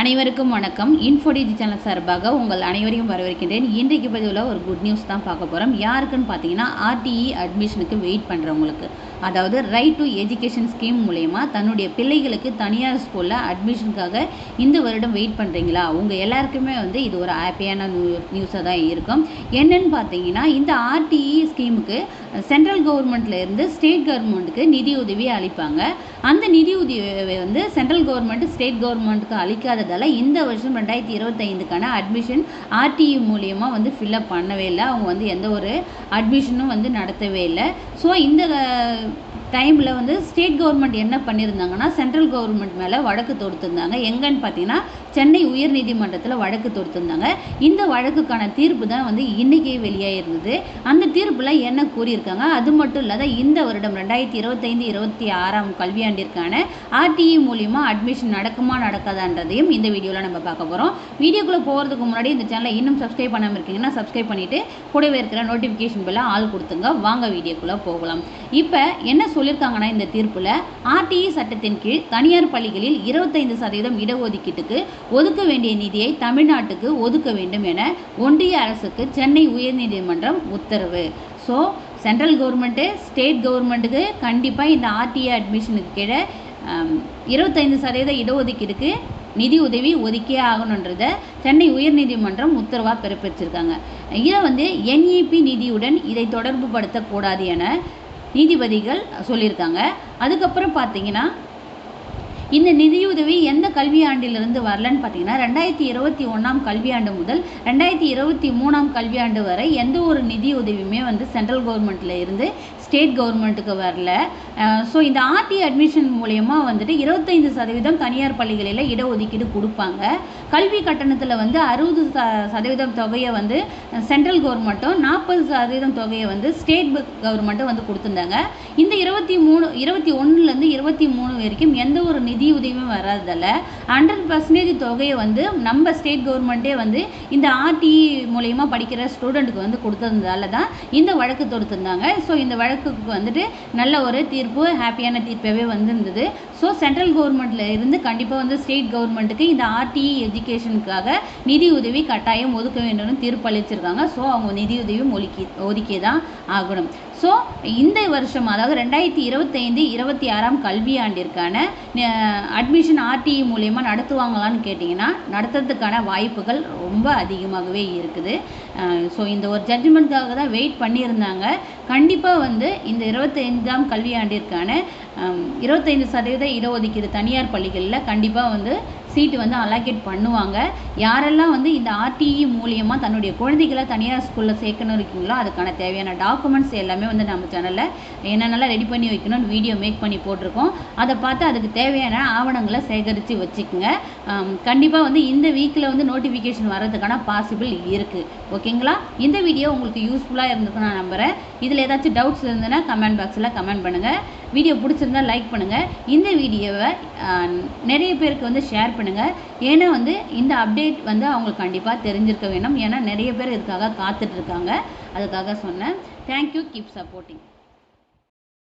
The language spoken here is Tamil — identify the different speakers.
Speaker 1: அனைவருக்கும் வணக்கம். இன்ஃபோடிஜி சேனல் சார்பாக உங்கள் அனைவரையும் வரவேற்கின்றேன். இன்றைக்கு பதிவில் ஒரு குட் நியூஸ் தான் பார்க்க போகிறோம் யாருக்குன்னு பார்த்தீங்கன்னா ஆர்டிஇ அட்மிஷனுக்கு வெயிட் பண்ணுறவங்களுக்கு அதாவது ரைட் டு எஜுகேஷன் ஸ்கீம் மூலயமா தன்னுடைய பிள்ளைகளுக்கு தனியார் ஸ்கூலில் அட்மிஷனுக்காக இந்த வருடம் வெயிட் பண்ணுறீங்களா உங்கள் எல்லாருக்குமே வந்து இது ஒரு ஹாப்பியான நியூ நியூஸாக தான் இருக்கும். என்னன்னு பார்த்தீங்கன்னா இந்த ஆர்டிஇ ஸ்கீமுக்கு சென்ட்ரல் கவர்மெண்ட்ல இருந்து ஸ்டேட் கவர்மெண்ட்டுக்கு நிதி அளிப்பாங்க. அந்த நிதி உதவியை வந்து சென்ட்ரல் கவர்மெண்ட் ஸ்டேட் கவர்மெண்ட்டுக்கு இல்லாததால் இந்த வருஷம் ரெண்டாயிரத்தி இருபத்தைந்துக்கான அட்மிஷன் ஆர்டிஇ மூலியமாக வந்து ஃபில்அப் பண்ணவே இல்லை. அவங்க வந்து எந்த ஒரு அட்மிஷனும் வந்து நடத்தவே இல்லை. ஸோ இந்த டைமில் வந்து ஸ்டேட் கவர்மெண்ட் என்ன பண்ணியிருந்தாங்கன்னா சென்ட்ரல் கவர்மெண்ட் மேலே வழக்கு தொடுத்திருந்தாங்க. எங்கன்னு பார்த்தீங்கன்னா சென்னை உயர்நீதிமன்றத்தில் வழக்கு தொடுத்திருந்தாங்க. இந்த வழக்குக்கான தீர்ப்பு தான் வந்து இன்றைக்கே வெளியாகிருந்தது அந்த தீர்ப்பில் என்ன கூறியிருக்காங்க? அது மட்டும் இல்லாத இந்த வருடம் ரெண்டாயிரத்தி இருபத்தைந்து இருபத்தி ஆறாம் கல்வியாண்டிற்கான ஆர்டிஇ மூலிமா அட்மிஷன் நடக்குமா நடக்காதான்றதையும் இந்த வீடியோவில் நம்ம பார்க்க போகிறோம் வீடியோக்குள்ளே போகிறதுக்கு முன்னாடி இந்த சேனலை இன்னும் சப்ஸ்கிரைப் பண்ணாமல் இருக்கீங்கன்னா சப்ஸ்கிரைப் பண்ணிவிட்டு கூடவே இருக்கிற நோட்டிஃபிகேஷன் பெல்லாம் ஆள் கொடுத்துங்க. வாங்க வீடியோக்குள்ளே போகலாம். இப்போ என்ன சொல்லியிருக்காங்கன்னா இந்த தீர்ப்பில் ஆர்டிஇ சட்டத்தின் கீழ் தனியார் பள்ளிகளில் இருபத்தைந்து சதவீதம் இடஒதுக்கீட்டுக்கு ஒதுக்க வேண்டிய நிதியை தமிழ்நாட்டுக்கு ஒதுக்க வேண்டும் என ஒன்றிய அரசுக்கு சென்னை உயர்நீதிமன்றம் உத்தரவு. ஸோ சென்ட்ரல் கவர்மெண்ட்டு ஸ்டேட் கவர்மெண்ட்டுக்கு கண்டிப்பாக இந்த ஆர்டிஏ அட்மிஷனுக்கு கீழே இருபத்தைந்து சதவீத இடஒதுக்கீடுக்கு நிதி உதவி ஒதுக்கியே ஆகணுன்றத சென்னை உயர்நீதிமன்றம் உத்தரவாக பிறப்பிச்சிருக்காங்க. இதை வந்து என்இபி நிதியுடன் இதை தொடர்பு படுத்தக்கூடாது என நீதிபதிகள் சொல்லியிருக்காங்க. அதுக்கப்புறம் பார்த்தீங்கன்னா இந்த நிதியுதவி எந்த கல்வியாண்டிலிருந்து வரலன்னு பார்த்தீங்கன்னா ரெண்டாயிரத்தி இருபத்தி ஒன்றாம் கல்வியாண்டு முதல் ரெண்டாயிரத்தி இருபத்தி மூணாம் கல்வியாண்டு வரை எந்த ஒரு நிதியுதவியுமே வந்து சென்ட்ரல் கவர்மெண்ட்டில் இருந்து ஸ்டேட் கவர்மெண்ட்டுக்கு வரல. ஸோ இந்த ஆர்டி அட்மிஷன் மூலயமா வந்துட்டு இருபத்தைந்து சதவீதம் தனியார் பள்ளிகளில் இடஒதுக்கீடு கொடுப்பாங்க. கல்வி கட்டணத்தில் வந்து அறுபது ச சதவீதம் தொகையை வந்து சென்ட்ரல் கவர்மெண்ட்டும் நாற்பது சதவீதம் தொகையை வந்து ஸ்டேட் கவர்மெண்ட்டும் வந்து கொடுத்துருந்தாங்க. இந்த இருபத்தி மூணு இருபத்தி ஒன்றுலேருந்து இருபத்தி மூணு வரைக்கும் எந்த ஒரு நிதி உதவியும் வராததில்ல ஹண்ட்ரட் பர்சன்டேஜ் தொகையை வந்து நம்ம ஸ்டேட் கவர்மெண்ட்டே வந்து இந்த ஆர்டி மூலயமா படிக்கிற ஸ்டூடெண்ட்டுக்கு வந்து கொடுத்ததுனால தான் இந்த வழக்கு தொடுத்திருந்தாங்க. ஸோ இந்த வழக்கு வழக்குக்கு வந்துட்டு நல்ல ஒரு தீர்ப்பு ஹாப்பியான தீர்ப்பாகவே வந்திருந்தது. ஸோ சென்ட்ரல் கவர்மெண்ட்டில் இருந்து கண்டிப்பாக வந்து ஸ்டேட் கவர்மெண்ட்டுக்கு இந்த ஆர்டிஇ எஜுகேஷனுக்காக நிதி உதவி கட்டாயம் ஒதுக்க வேண்டும்னு தீர்ப்பு அளிச்சிருக்காங்க ஸோ அவங்க நிதியுதவியும் ஒதுக்கி ஒதுக்கி தான் ஆகணும். ஸோ இந்த வருஷம் அதாவது ரெண்டாயிரத்தி இருபத்தைந்து இருபத்தி ஆறாம் கல்வியாண்டிற்கான அட்மிஷன் ஆர்டிஇ மூலயமா நடத்துவாங்களான்னு கேட்டிங்கன்னா நடத்துறதுக்கான வாய்ப்புகள் ரொம்ப அதிகமாகவே இருக்குது. ஸோ இந்த ஒரு ஜட்ஜ்மெண்ட்காக தான் வெயிட் பண்ணியிருந்தாங்க. கண்டிப்பாக வந்து இந்த இருபத்தைந்தாம் கல்வியாண்டிற்கான இருபத்தைந்து சதவீத இடஒதுக்கீடு தனியார் பள்ளிகளில் கண்டிப்பாக வந்து சீட்டு வந்து அலாக்கேட் பண்ணுவாங்க. யாரெல்லாம் வந்து இந்த ஆர்டிஇ மூலியமாக தன்னுடைய குழந்தைகளை தனியார் ஸ்கூலில் சேர்க்கணும் இருக்கீங்களோ அதுக்கான தேவையான டாக்குமெண்ட்ஸ் எல்லாமே வந்து நம்ம சேனலில் என்னென்னலாம் ரெடி பண்ணி வைக்கணும்னு வீடியோ மேக் பண்ணி போட்டிருக்கோம். அதை பார்த்து அதுக்கு தேவையான ஆவணங்களை சேகரித்து வச்சுக்கோங்க. கண்டிப்பாக வந்து இந்த வீக்கில் வந்து நோட்டிஃபிகேஷன் வர்றதுக்கான பாசிபிள் இருக்குது ஓகேங்களா? இந்த வீடியோ உங்களுக்கு யூஸ்ஃபுல்லாக இருந்திருக்கும் நான் நம்புகிறேன் இதில் ஏதாச்சும் டவுட்ஸ் இருந்ததுன்னா கமெண்ட் பாக்ஸில் கமெண்ட் பண்ணுங்கள் வீடியோ பிடிச்சிருந்தா லைக் பண்ணுங்கள் இந்த வீடியோவை நிறைய பேருக்கு வந்து ஷேர் பண்ணுங்கள் ஏன்னா வந்து இந்த அப்டேட் வந்து அவங்களுக்கு கண்டிப்பாக தெரிஞ்சிருக்க வேணும். ஏன்னா நிறைய பேர் இதுக்காக காத்துட்ருக்காங்க அதுக்காக சொன்னேன். Thank you keep supporting